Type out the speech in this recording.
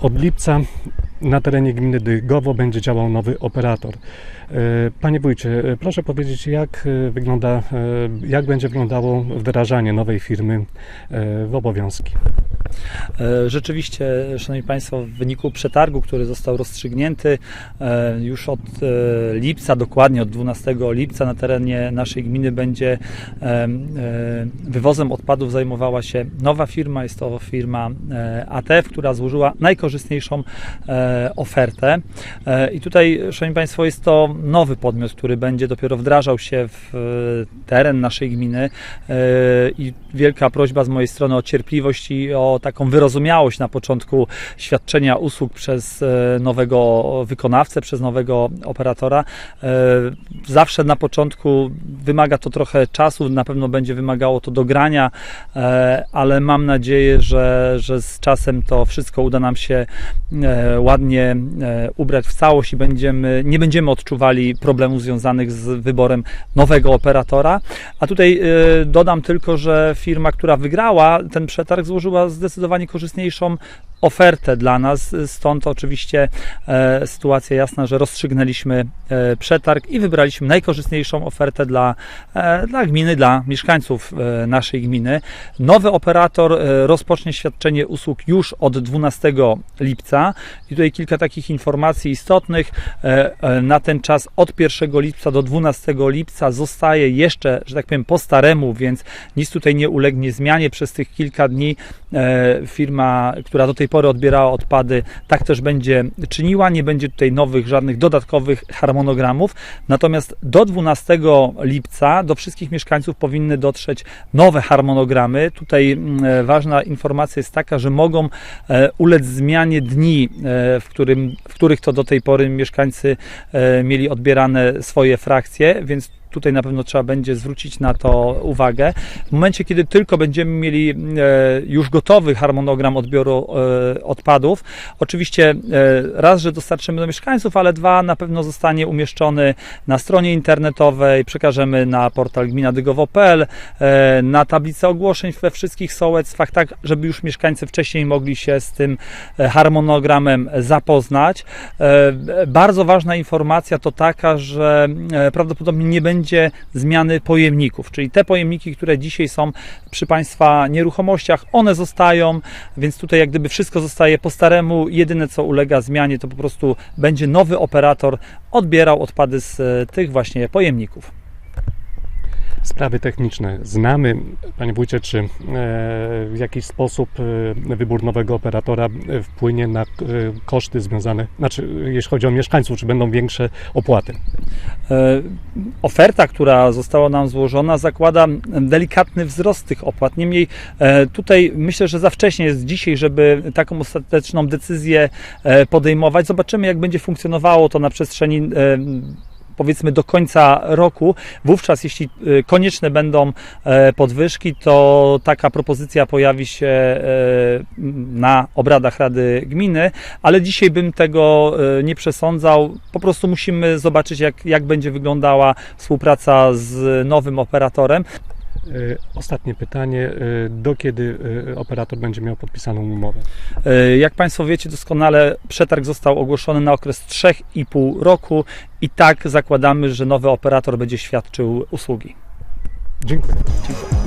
Od lipca na terenie gminy Dygowo będzie działał nowy operator. E, Panie wójcie, e, proszę powiedzieć, jak e, wygląda, jak będzie wyglądało wdrażanie nowej firmy w obowiązki? Rzeczywiście, Szanowni Państwo, w wyniku przetargu, który został rozstrzygnięty już od lipca, dokładnie od 12 lipca na terenie naszej gminy będzie wywozem odpadów zajmowała się nowa firma, jest to firma ATF, która złożyła najkorzystniejszą ofertę. E, I tutaj, Szanowni Państwo, jest to nowy podmiot, który będzie dopiero wdrażał się w e, teren naszej gminy e, i wielka prośba z mojej strony o cierpliwość i o taką wyrozumiałość na początku świadczenia usług przez e, nowego wykonawcę, przez nowego operatora. E, Zawsze na początku wymaga to trochę czasu, na pewno będzie wymagało to dogrania, e, ale mam nadzieję, że, że z czasem to wszystko uda nam się e, ładnie e, ubrać w całość i będziemy, nie będziemy odczuwali problemów związanych z wyborem nowego operatora. A tutaj e, dodam tylko, że firma, która wygrała ten przetarg, złożyła zdecydowanie korzystniejszą ofertę dla nas. Stąd oczywiście e, sytuacja jasna, że rozstrzygnęliśmy e, przetarg i wybraliśmy najkorzystniejszą ofertę dla, e, dla gminy, dla mieszkańców e, naszej gminy. Nowy operator e, rozpocznie świadczenie usług już od 12 lipca. I tutaj kilka takich informacji istotnych. E, e, Na ten czas od 1 lipca do 12 lipca zostaje jeszcze, że tak powiem, po staremu, więc nic tutaj nie ulegnie zmianie przez tych kilka dni. E, Firma, która do tej pory odbierała odpady, tak też będzie czyniła. Nie będzie tutaj nowych, żadnych dodatkowych harmonogramów. Natomiast do 12 lipca do wszystkich mieszkańców powinny dotrzeć nowe harmonogramy. Tutaj mm, e, ważna informacja jest taka, że mogą e, ulec zmianie dni, e, w, którym, w których to do tej pory mieszkańcy mieli odbierane swoje frakcje, więc tutaj na pewno trzeba będzie zwrócić na to uwagę. W momencie, kiedy tylko będziemy mieli e, już gotowy harmonogram odbioru e, odpadów, oczywiście e, raz, że dostarczymy do mieszkańców, ale dwa, na pewno zostanie umieszczony na stronie internetowej, przekażemy na portal gminadygowo.pl, na tablicę ogłoszeń we wszystkich sołectwach, tak żeby już mieszkańcy wcześniej mogli się z tym harmonogramem zapoznać. Bardzo ważna informacja to taka, że prawdopodobnie nie będzie zmiany pojemników, czyli te pojemniki, które dzisiaj są przy Państwa nieruchomościach, one zostają, więc tutaj jak gdyby wszystko zostaje po staremu. Jedyne co ulega zmianie to po prostu będzie nowy operator odbierał odpady z e, tych właśnie pojemników. Sprawy techniczne znamy. Panie wójcie, czy e, w jakiś sposób e, wybór nowego operatora e, wpłynie na koszty związane, znaczy jeśli chodzi o mieszkańców, czy będą większe opłaty? Oferta, która została nam złożona, zakłada delikatny wzrost tych opłat. Niemniej tutaj myślę, że za wcześnie jest dzisiaj, żeby taką ostateczną decyzję podejmować. Zobaczymy, jak będzie funkcjonowało to na przestrzeni powiedzmy do końca roku. Wówczas, jeśli e, konieczne będą e, podwyżki, to taka propozycja pojawi się e, na obradach Rady Gminy, ale dzisiaj bym tego e, nie przesądzał. Po prostu musimy zobaczyć, jak, jak będzie wyglądała współpraca z nowym operatorem. E, Ostatnie pytanie. e, Do kiedy e, operator będzie miał podpisaną umowę? Jak Państwo wiecie doskonale, przetarg został ogłoszony na okres 3,5 roku i tak zakładamy, że nowy operator będzie świadczył usługi. Dziękuję. Dziękuję.